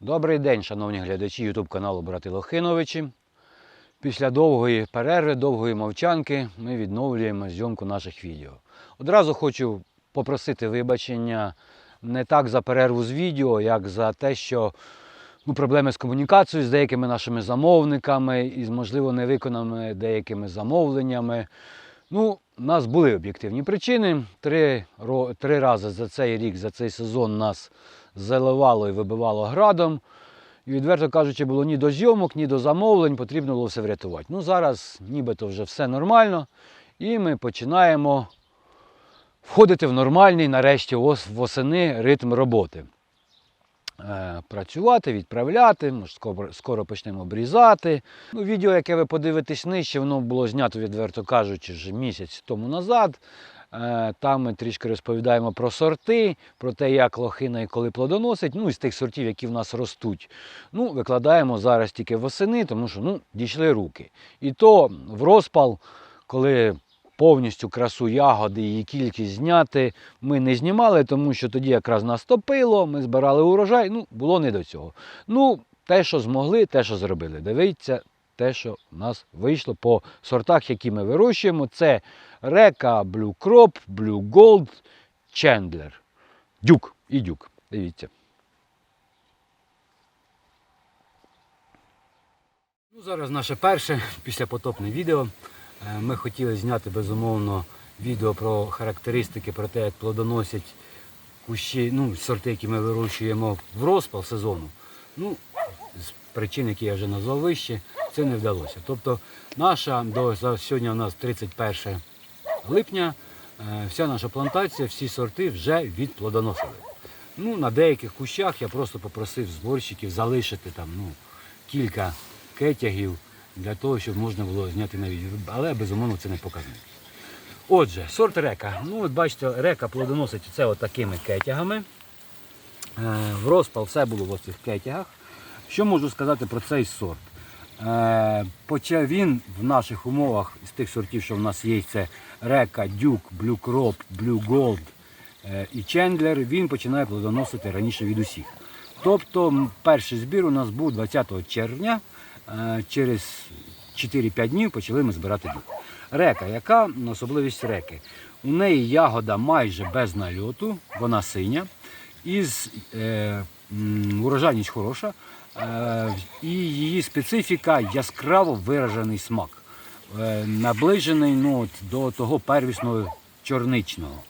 Добрий день, шановні глядачі ютуб каналу Брати Лохиновичі. Після довгої перерви, довгої мовчанки ми відновлюємо зйомку наших відео. Одразу хочу попросити вибачення не так за перерву з відео, як за те, що ну, проблеми з комунікацією з деякими нашими замовниками і, можливо, невиконаними деякими замовленнями. Ну, у нас були об'єктивні причини. Три, три рази за цей рік, за цей сезон нас заливало і вибивало градом. І відверто кажучи, було ні до зйомок, ні до замовлень, потрібно було все врятувати. Ну зараз нібито вже все нормально. І ми починаємо входити в нормальний, нарешті, ос- восени ритм роботи. Е, Працювати, відправляти, скоро, почнемо обрізати. Ну, відео, яке ви подивитесь нижче, воно було знято, відверто кажучи, вже місяць тому назад. Е, Там ми трішки розповідаємо про сорти, про те, як лохина і коли плодоносить, ну і з тих сортів, які в нас ростуть. Ну, викладаємо зараз тільки восени, тому що ну, дійшли руки. І то в розпал, коли повністю красу ягоди, її кількість зняти, ми не знімали, тому що тоді якраз нас топило, ми збирали урожай, ну, було не до цього. Ну, те, що змогли, те, що зробили. Дивіться, те, що в нас вийшло по сортах, які ми вирощуємо, це Река, Blue Crop, Blue Gold. Дюк і дюк. Дивіться. Ну, зараз наше перше післяпотопне відео. Е, Ми хотіли зняти безумовно відео про характеристики, про те, як плодоносять кущі, ну, сорти, які ми вирощуємо в розпал сезону. Ну, з причин, які я вже назвав вище, це не вдалося. Тобто наша до сьогодні у нас 31 липня, е, вся наша плантація, всі сорти вже відплодоносили. Ну, на деяких кущах я просто попросив зборщиків залишити там ну, кілька кетягів для того, щоб можна було зняти на відео. Але безумовно це не показник. Отже, сорт река. Ну, от бачите, река плодоносить це такими кетягами. Е, В розпал все було в цих кетягах. Що можу сказати про цей сорт? Е, Почав він в наших умовах з тих сортів, що в нас є, це река, дюк, блю кроп, блю голд е, і чендлер, він починає плодоносити раніше від усіх. Тобто перший збір у нас був 20 червня, через 4-5 днів почали ми збирати дюк. Река, яка особливість реки? У неї ягода майже без нальоту, вона синя, із е, урожайність хороша, е, і її специфіка яскраво виражений смак, е, наближений ну, до того первісного чорничного.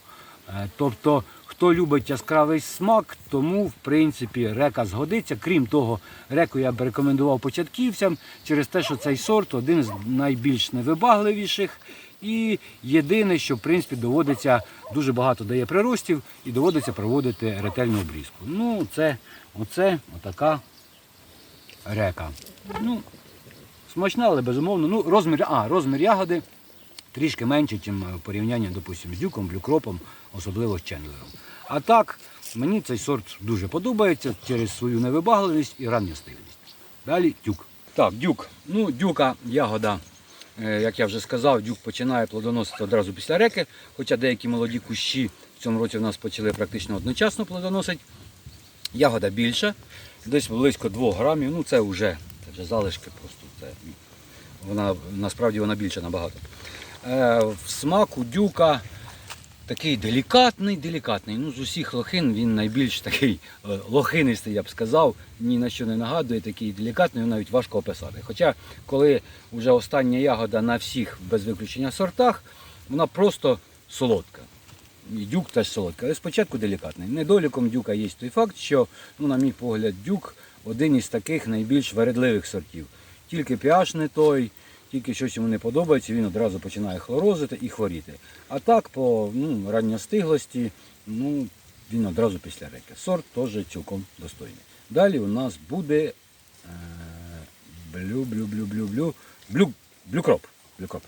Е, Тобто, хто любить яскравий смак, тому в принципі река згодиться. Крім того, реку я б рекомендував початківцям через те, що цей сорт один з найбільш невибагливіших. І єдине, що в принципі доводиться дуже багато дає приростів і доводиться проводити ретельну обрізку. Ну, це оце отака река. Ну, смачна, але безумовно. Ну, розмір, а, розмір ягоди трішки менше, ніж в порівнянні, допустимо, з дюком, блюкропом, особливо з чендлером. А так, мені цей сорт дуже подобається через свою невибагливість і ранньостиглість. Далі дюк. Так, дюк. Ну, дюка ягода, е, як я вже сказав, дюк починає плодоносити одразу після реки, хоча деякі молоді кущі в цьому році в нас почали практично одночасно плодоносити. Ягода більша, десь близько 2 грамів. Ну це вже, це вже залишки просто. Це, ну, вона, насправді вона більша набагато. Е, в смаку дюка такий делікатний, делікатний. Ну, з усіх лохин він найбільш такий е, лохинистий, я б сказав, ні на що не нагадує, такий делікатний, його навіть важко описати. Хоча, коли вже остання ягода на всіх без виключення сортах, вона просто солодка. Дюк теж солодка, але спочатку делікатний. Недоліком дюка є той факт, що, ну, на мій погляд, дюк один із таких найбільш вередливих сортів. Тільки pH не той, тільки щось йому не подобається, він одразу починає хлорозити і хворіти. А так, по ну, ранньостиглості, ну, він одразу після реки. Сорт теж цілком достойний. Далі у нас буде е, блю, блю, блю, блю, блю, блю, блюкроп. блюкроп.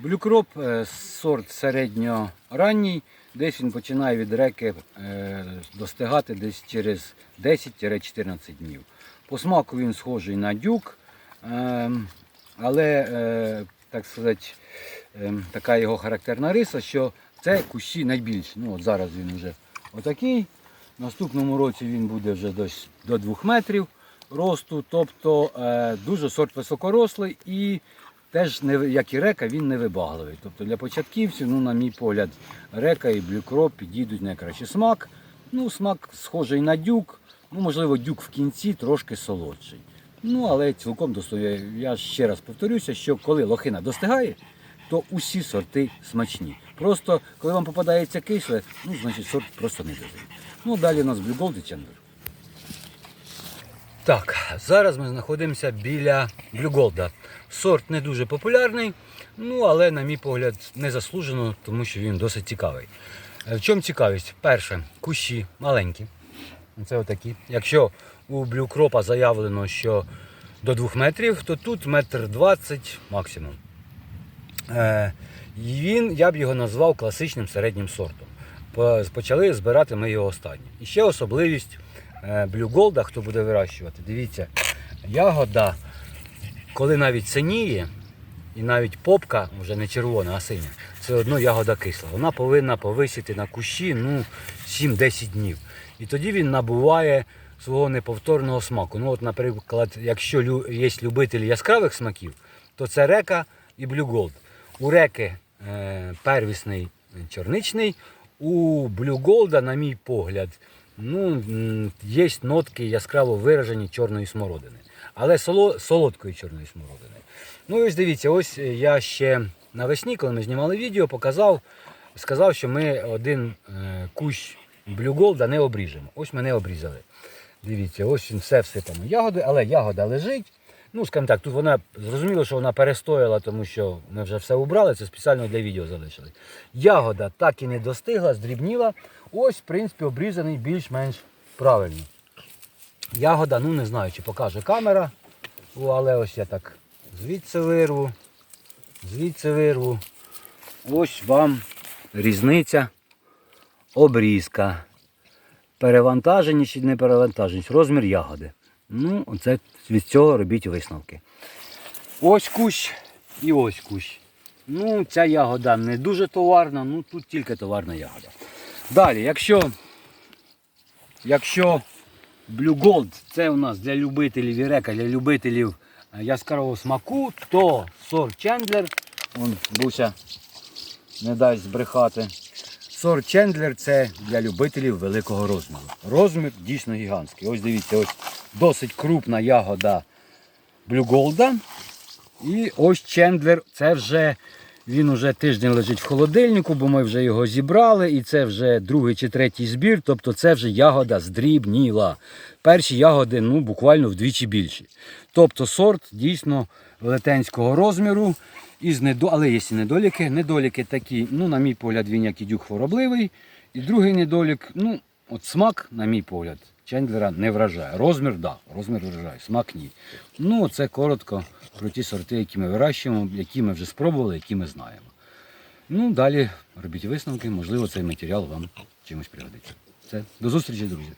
Блюкроп е, сорт середньоранній, десь він починає від реки е, достигати десь через 10-14 днів. По смаку він схожий на дюк, е, але е, так сказати, е, така його характерна риса, що це кущі найбільші. Ну, от зараз він вже отакий. В наступному році він буде вже до 2 метрів росту, тобто дуже сорт високорослий і теж, не, як і река, він невибагливий. Тобто для початківців, ну, на мій погляд, река і блюкроп підійдуть найкраще. Смак, ну, смак схожий на дюк, ну, можливо, дюк в кінці трошки солодший. Ну, але цілком достойно. Я ще раз повторюся, що коли лохина достигає, то усі сорти смачні. Просто коли вам попадається кисле, ну, значить сорт просто не дозрів. Ну, далі у нас і Chandler. Так, зараз ми знаходимося біля Gold. Сорт не дуже популярний, ну але, на мій погляд, не заслужено, тому що він досить цікавий. Е, В чому цікавість? Перше, кущі маленькі. Це отакі. Якщо у блюкропа заявлено, що до 2 метрів, то тут метр 20 максимум. Е, він, я б його назвав класичним середнім сортом. Почали збирати ми його останнім. І ще особливість е, Blue хто буде вирощувати, дивіться, ягода, коли навіть синіє, і навіть попка вже не червона, а синя, це одно ягода кисла. Вона повинна повисіти на кущі ну, 7-10 днів. І тоді він набуває свого неповторного смаку. Ну, от, наприклад, якщо є любителі яскравих смаків, то це река і Gold. У реки е, первісний чорничний, у Gold, на мій погляд, ну, є нотки яскраво виражені чорної смородини. Але соло, солодкої чорної смородини. Ну і ось дивіться, ось я ще навесні, коли ми знімали відео, показав, сказав, що ми один е, кущ Gold не обріжемо. Ось ми не обрізали. Дивіться, ось він все всипано ягоди, але ягода лежить. Ну, скажімо так, тут вона зрозуміло, що вона перестояла, тому що ми вже все убрали, це спеціально для відео залишили. Ягода так і не достигла, здрібніла. Ось, в принципі, обрізаний більш-менш правильно. Ягода, ну не знаю, чи покаже камера. Але ось я так звідси вирву, звідси вирву. Ось вам різниця, обрізка. Перевантаженість чи не перевантаженість, розмір ягоди. Ну, оце від цього робіть висновки. Ось кущ і ось кущ. Ну, ця ягода не дуже товарна, ну тут тільки товарна ягода. Далі, якщо, якщо Blue Gold це у нас для любителів вірека, для любителів е, яскравого смаку, то сорт Чендлер, он Буся не дасть збрехати. Сорт Чендлер це для любителів великого розміру. Розмір дійсно гігантський. Ось дивіться, ось досить крупна ягода Gold. І ось Чендлер, це вже він вже тиждень лежить в холодильнику, бо ми вже його зібрали, і це вже другий чи третій збір, тобто це вже ягода здрібніла. Перші ягоди ну, буквально вдвічі більші. Тобто сорт дійсно велетенського розміру, із недо... але є і недоліки. Недоліки такі, ну, на мій погляд, він як і дюк хворобливий. І другий недолік, ну, от смак, на мій погляд, Чендлера не вражає. Розмір, так, да, розмір вражає, смак ні. Ну, це коротко про ті сорти, які ми вирощуємо, які ми вже спробували, які ми знаємо. Ну, далі робіть висновки, можливо, цей матеріал вам чимось пригодиться. Все, до зустрічі, друзі.